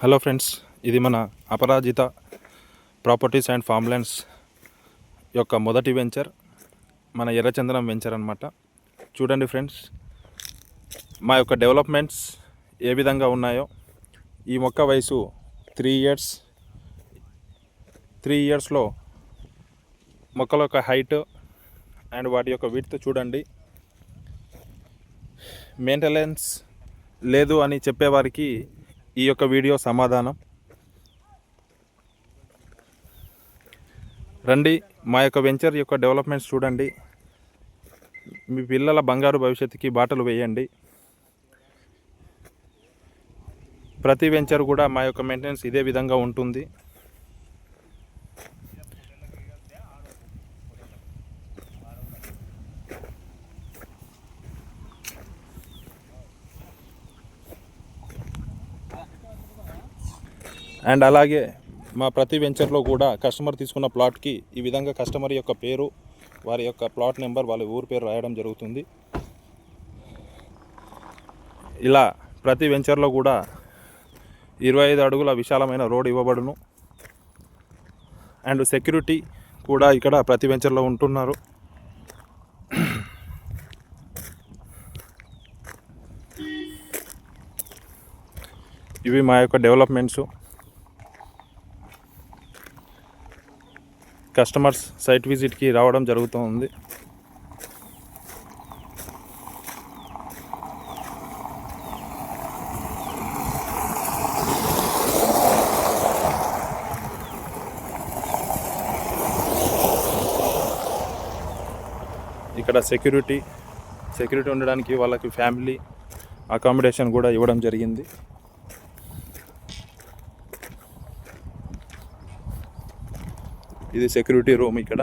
Hello friends ఇది మన అపరాజిత properties and farmlands యొక్క మొదటి వెంచర్ మన ఎర్రచందనం వెంచర్ అనమాట చూడండి ఫ్రెండ్స్ మా యొక్క డెవలప్మెంట్స్ ఏ విధంగా ఉన్నాయో. ఈ మొక్క వయసు త్రీ ఇయర్స్ త్రీ ఇయర్స్లో మొక్కల యొక్క హైట్ అండ్ వాటి యొక్క విడ్త్ చూడండి. మెయింటెనెన్స్ లేదు అని చెప్పేవారికి ఈ యొక్క వీడియో సమాధానం. రండి మా యొక్క వెంచర్ యొక్క డెవలప్మెంట్స్ చూడండి. మీ పిల్లల బంగారు భవిష్యత్తుకి బాటలు వేయండి. ప్రతి వెంచర్ కూడా మా యొక్క మెయింటెనెన్స్ ఇదే విధంగా ఉంటుంది. అండ్ అలాగే మా ప్రతి వెంచర్లో కూడా కస్టమర్ తీసుకున్న ప్లాట్కి ఈ విధంగా కస్టమర్ యొక్క పేరు వారి యొక్క ప్లాట్ నెంబర్ వాళ్ళ ఊరి పేరు రాయడం జరుగుతుంది. ఇలా ప్రతి వెంచర్లో కూడా ఇరవై ఐదు అడుగుల విశాలమైన రోడ్ ఇవ్వబడును. అండ్ సెక్యూరిటీ కూడా ఇక్కడ ప్రతి వెంచర్లో ఉంటున్నారు. ఇవి మా యొక్క డెవలప్మెంట్స్. కస్టమర్స్ సైట్ విజిట్కి రావడం జరుగుతుంది. ఇక్కడ సెక్యూరిటీ సెక్యూరిటీ ఉండడానికి వాళ్ళకి ఫ్యామిలీ అకామిడేషన్ కూడా ఇవ్వడం జరిగింది. ఇది సెక్యూరిటీ రూమ్ ఇక్కడ.